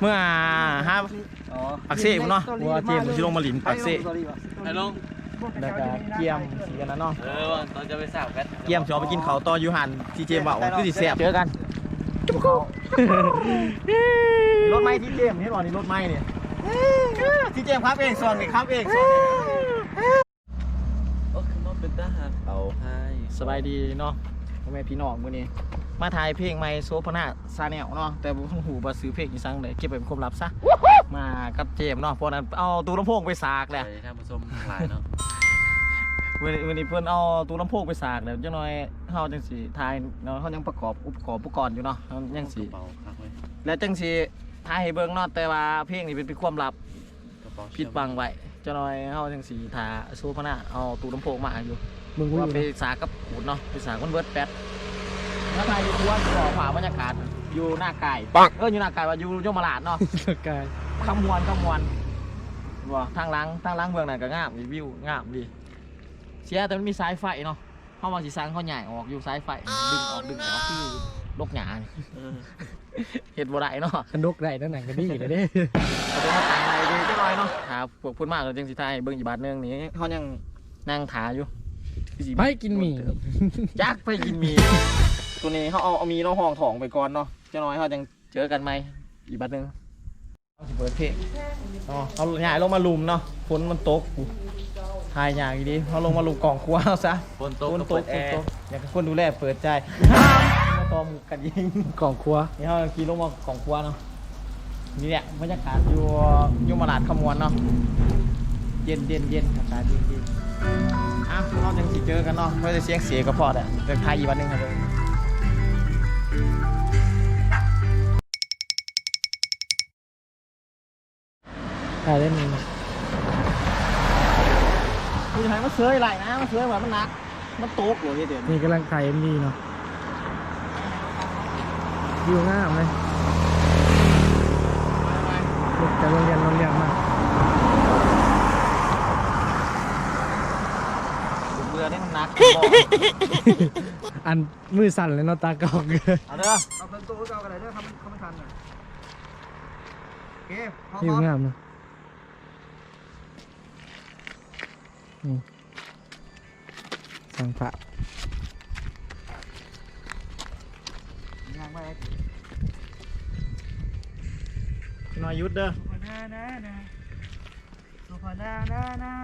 เมื่อห้าอ๋อปักเซ่พุ่นเนาะว่าเจมส์สิลงมาหลินปักเซ่ไอ้ลุงแล้วก็เกียมสีกันนะเนาะเออว่าตอนจะไปสาวกันเกียมสิเอาไปกินเขาวต่ออยู่หันที่เจมส์บอกว่าคือสิแซ่บเจอกันจุ๊บเขารถไม้ที่เจมส์นี่หรอนี่รถไม้เนี่ยที่เจมส์ครับเองส่วนนี่ครับเองส่วนนี่โอ้คือมันเป็นทหารเอาให้สบายดีเนาะพ่อแม่พี่น้องมื้อนี้ มาถ่ายเพลงใหม่โซพนาซาแนลเนาะแต่บ่ฮู้ว่าซื้อเพลงอีสังเลยเก็บไว้เป็นความลับซะมากับเจมส์เนาะเพราะนั้นเอาตู้ลำโพงไปสากแหละไปท่านผู้ชมทั้งหลายเนาะวันนี้วันนี้เพิ่นเอาตู้ลำโพงไปสากแล้วจังน้อยเฮาจังสิถ่ายเนาะเฮายังประกอบอุปกรณ์อุปกรณ์อยู่เนาะเฮายังสิกระเป๋าคักไว้แล้วจังสิถ่ายให้เบิ่งเนาะแต่ว่าเพลงนี้เป็นเป็นความลับกระเป๋าปิดบังไว้จังน้อยเฮาจังสิถ่าโซพนาเอาตู้ลำโพงมาอยู่มึงกูว่าไปสากกับขูดเนาะไปสากมันเบิดแป๊ด แล้วถ่ายอยู่ทวนขอฝาบรรยากาศอยู่หน้าไก่เอออยู่หน้าไก่ว่าอยู่ยมราชเนาะกายขมวนขมวนว่าทางหล้างทางหล้างเบื้องนั้นก็งามดีวิวงามดีเสียแต่มันมีสายไฟเนาะเข้ามาสีสังเขาใหญ่ออกอยู่สายไฟดึงออกดึงออกคือลกหยานี่เออเห็ดบ่ได้เนาะกระนกได้นั่นหนังกันนี่เลยเด้เอาไปมาตายอะไรดีจังหน่อยเนาะครับพวกพูดมากเลยจังสิทายเบิ่งอีกบาทหนึงนี่เขายังนั่งถาอยู่คือสิไปกินหมี่ ยักษ์ไปกินหมี ตัวนี้เขาเอาเอามีน้องห้องถองไปก่อนเนาะจังหน่อยเขาจังเจอกันไหมอีกบาทหนึงเอาสิเปิดเพลงอ๋อเขาใหญ่ลงมาลุมเนาะฝนมันตกทายอย่างดีเขาลงมาลุกกล่องครัวเอาซะฝนตกฝนก็ตเปิกดแอฝนตร์กอยากให้คนดูแลเปิดใจมาตอมกันยิงกล่องครัวนี่เขาขี่ลงมากล่องครัวเนาะนี่แหละบรรยากาศอยู่อยู่มาลาดขมวนเนาะเย็นเย็นเย็นอากาศเย็นเย็นอะเราจังสิเจอกันเนาะไม่ได้เสียงเสียก็พอแหละจะทายอีกวันหนึงครับ เลยกายได้หมี่คือทายมันเสือไหลนะมันเสือแบบมันหนัก มันตกหัวเดี๋ยวนี้นี่กำลังถ่ายเอ็มดีเนาะวิวงามเลยลูกจากโรงเรียนโรงเรียนมาเรือนี่มันหนักอันมือสั่นเลยเนาะตากล้องเลยเอาเด้อเอาเป็นตัวเก่ากันเลยเด้อเขาเขาไม่ทันน่ะโอเคพร้อมวิวงามเนาะ นี่สังพระงานไปน้อยยุดเด้อสุพนานานาสุพนานานา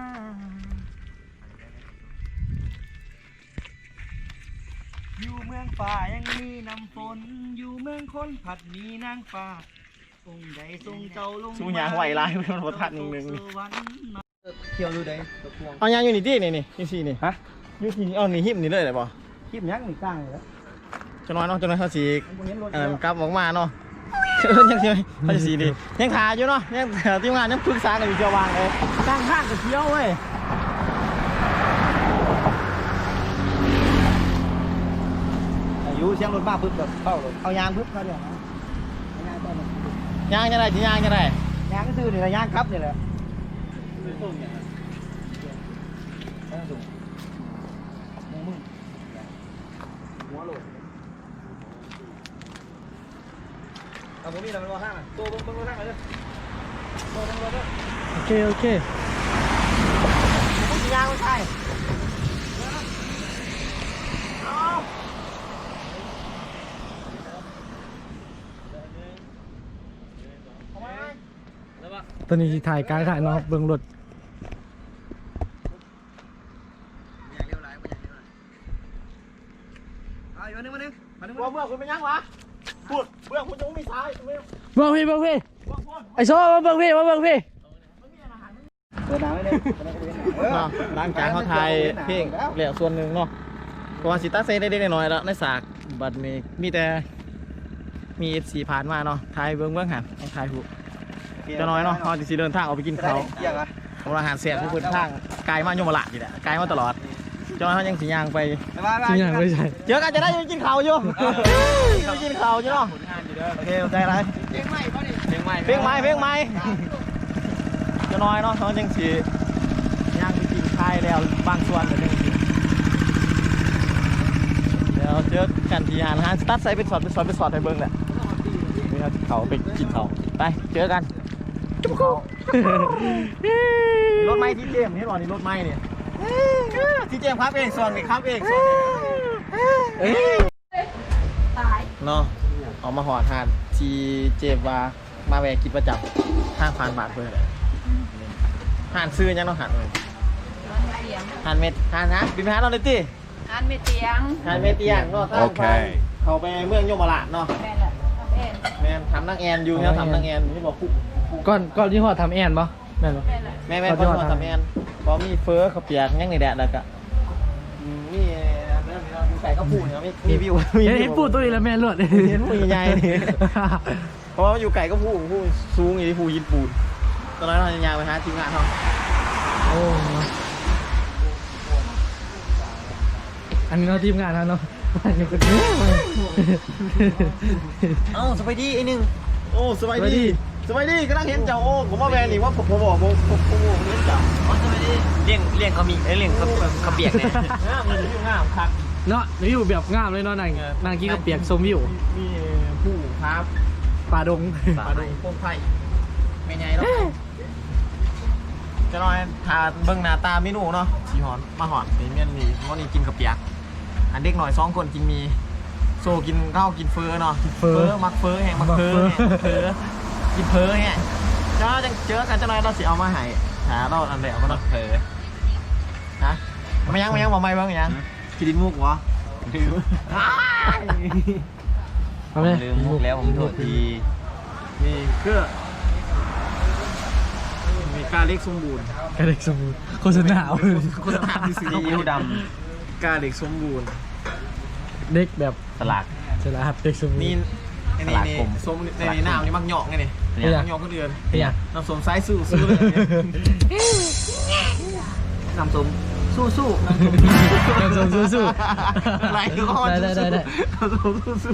อยู่เมืองป่ายังมีน้ำฝน อยู่เมืองคนผัดมีนางฟ้าองค์ใดทรงเจ้าลงสู้ยางไหวลายมันบ่ทันหนึ่งหนึ่งนี่ เที่ยวดูได้ตัวพวงเอายางอยู่นี่ดินี่นี่นี่สินี่ฮะอยู่ที่นี่เอานี่หิมนี่เลยได้ป่ะคลิปยังมีกลางเลยแล้วจะน้อยเนาะจะน้อยเขาสีผมเห็นรถเอ่เยออะกลับออกมาเนาะเออยังยังเขาจะสีดียังขาอยู่เนาะยังทีมงานยังปรึกษากันอยู่จะวางเลยกลางข้างกับเที่ยวเว้ยอายุเสียงรถมาปึ๊บแบบเข้ารถเอายางปึ๊บเข้าเดี๋ยวนะยางต้นน่ะยางจะได้จียางจะได้ยางก็ซื้อนี่แหละยางครับนี่แหละเอาผมมีอะไรมาข้างอะตัวมึงมึงมาข้างเลยตัวมึงมาด้วยโอเค โอเคยางไม่ใช่ตอนนี้สิถ่ายกางถ่ายเนาะเบื้องรถ เอาอีกวันนึงวันนึงวันนึง เบื่อคุณเป็นยังวะ พูดเบื่อคุณจะไม่มีสายไม่เบิ่งพี่เบิ่งพี่ไอ้โซ่มาเบิ่งพี่มาเบิ่งพี่เปิดน้ำไม่ได้เนาะหลังจากเขาถ่ายเพลงเหลือส่วนหนึ่งเนาะเพราะว่าสิตัดเซได้ได้น้อยๆแล้วในสากบัดนี้มีแต่มีเอฟซีผ่านมาเนาะถ่ายเบื้องเบื้องหันต้องถ่ายหูจะน้อยเนาะเขาจะสิเดินทางออกไปกินเขาวเกี่ยวกับของอาหารเสียทุกคนทางไกลมากยมละอยู่แหละไกลมาตลอด จนเขายังสียางไปบ๊ายบายจริงอย่างไม่ใช่เจอกันจะได้อยู่กินข้าวอยู่อยู่กินข้าวอยู่เนาะโอเคใจไรเพลงใหม่เพลงใหม่เพลงใหม่จะน้อยเนาะเขายังสีย่างไปกินข้าวแล้วบางส่วนเดี๋ยวยังสิเดี๋ยวเจอกันที่อาหารสตัดใส่เป็นสอดเป็นสอดเป็นสอดให้เบิ่งแหละนี่ครับเขาไปกินเขาวไปเจอกันจุ๊บเขารถไม้ที่เจมส์นี่หรอนี่รถไม้เนี่ย ที่เจมส์ครับเองส่วนนี่ครับเองส่วนนี่เอ้ยตายเนาะเอามาหอดทานที่เจมส์ว่ามาแวะกินประจำห้างพานบาทเพื่อนห่านซื้อยังเนาะห่านเลยเตียงห่านเม็ดห่านฮะบินไปหาเราเลยติอันไม่เตียงห่านเม็ดเตียงเนาะทางพานเขาไปเมืองโยมราชเนาะแม่นแหละแม่นแม่นทำนังแอนอยู่เนี่ยทำนังแอนนี่บอกผู้ก่อนก่อนที่พ่อทำแอนปะแม่นปะแม่นแหละแม่แม่พ่อทำแอนพอมีเฟอเขาวเปียกยังในแดดแล้วก็อื มมีเรื่องนี้มีไก่ข้าวปูเนี่ยมีมีวิวมีเห็นวิวเห็นปูตัวนี้แล้วแม่นรวดเห็นปูใหญ่ๆนี่ เพราะว่าอยู่ไก่ก็ผู้ผู้สูงอยู่ที่ผู้ยินปูนตอนนั้นเราจะยาวไปหาทีมงานเขาโอ้อันนี้เราทีมงานนะเนาะอันนี้ก็เยอะเลยเอ้าสบายดีไอ้หนึ่งโอ้สบายสบายดีดี สบายดีก็นั่งเห็นเจ้าโอ้ผมว่าแบรนด์นี่ว่าผมผมบอกผมผมผมผมเห็นเจ้าอ๋อสบายดีเลี้ยงเลี้ยงเขามีเอ้ยเลี้ยงเขาเขาเปียกเนี่ยงามเลยอยู่งามคักเนาะวิวแบบงามเลยเนาะนางนางกี้ก็เปียกชมวิวมีผู้ครับป่าดงปลาดูพวกไผ่ไม่ใหญ่หรอกจะน้อยทาเบิ่งหน้าตาเมนูเนาะสีหอนมาหอนนี่เมียนนี่วันนี้กินกับเปียก อันเด็กหน่อยสองคนกินมีโซกินข้าวกินเฟอเนาะเฟอมักเฟอแห้งมักเฟอมักแห้งเฟอ มักเฟอกินเฟอแห้งเจ้าจังเจอกันเจ้าน้อยเราสิเอามาให้หาเราอันเดียวก็เนาะเผลอฮะไม่ยังไม่ยังบอกไม่บ้างยังกินดินมุกวะเอาไหมลืมมุกแล้วผมโทษทีนี่คือมีกาเล็กสมบูรณ์กระเด็กสมูทโฆษณาเอาโฆษณาที่ซีซื้ออิ๊วดกาเล็กสมบูรณ์ เด็กแบบำสลากฉลาดเด็กสมู ทนี่นี่สลัดนี่ผมส้มในนี่น้ำนี่มักหยอกไงนี่เนี่ย มักหยอกก็เดือนเฮียน้ำส้มสายสู้สู้เลยน้ำส้มสู้สู้น้ำส้มน้ำส้มสู้ๆไหลก็ได้ได้ได้ได้ น้ำส้มสู้สู้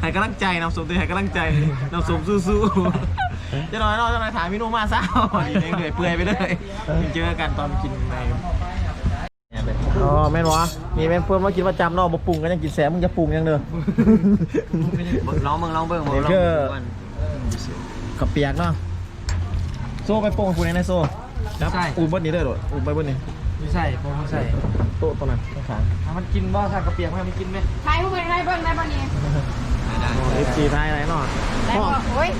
ให้กำลังใจน้ำส้มตัวให้กำลังใจน้ำส้มสู้สู้จะน้อยน้อยจะน้อยถามพี่นุ่มมาเศร้านี่เหนื่อยเปื่อยไปเลยเจอกันตอนกินใน อ๋อแม่นวะมีแม่นเพื่อนมากินประจำเนาะบ่ปรุงก็ยังกินแสบมึงจะปรุงยังเด้อลองเบิ่งลองเบิ่งเดี๋ยวก็กับเปียกเนาะโซ่ไปโป่งคุณในโซ่ใช่ อูเบิ้ลนี้เลยโดดอูเบิ้ลนี้ไม่ใช่ผมไม่ใช่โต๊ะตรงนั้นข้างขางถ้ามันกินบ่ถ้ากระเปียกมันกินไหมใครผู้เป็นไรเบิ่งได้ป่ะนี่เอฟซีไทยอะไรเนาะได้ป่ะโอ้ย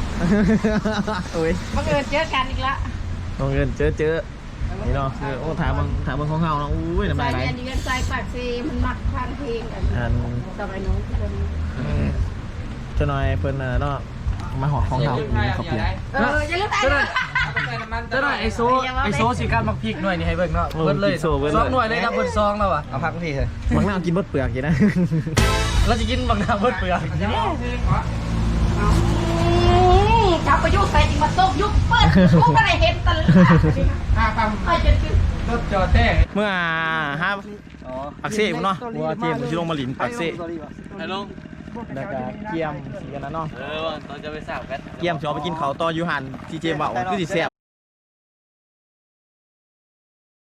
โอ้ยบังเอิญเจอกันอีกละน้องเงินเจอเจอ นี่เนาะคือโอ้ถามมึงถามมึงของเฮาเนาะอุ้ยน้ำสาลายยไหลเรียนเรียนสายปากซีมันมักฟังเพลงกันอันต่อไปน้องคน เจ้าน้อยเพิ่นน่ะเนาะมาหอของเฮามีข้าวเปียกเอออย่าลืมไปเจ้าหน่อยเจ้าหน่อยไอโซไอโซสีการมักพริกหน่วยนี่ให้เบิ่งเนาะเบิ่งเลยซองหน่วยเลยนะเบิ่งซองแล้วอะเอาพักพี่เถอะบางหน้ากินเบิดเปลือกอยู่นะ เราจะกินบางนาเบิ่งเปลือก จับประยุกต์ใส่จริงมาตกยุบเปิดกูก็ได้เห็นตลอดไอ้จะคือรถจอดแท้เมื่อฮะปักเซ่เนาะว่าเจมส์ชิลงมาหลินปักเซ่ไอ้ลงแล้วก็เกียมสีกันนะเนาะเออตอนจะไปสาวกันเกียมชอบไปกินเขาต่อยูหันที่เจมส์ว่าคือสิแซ่บ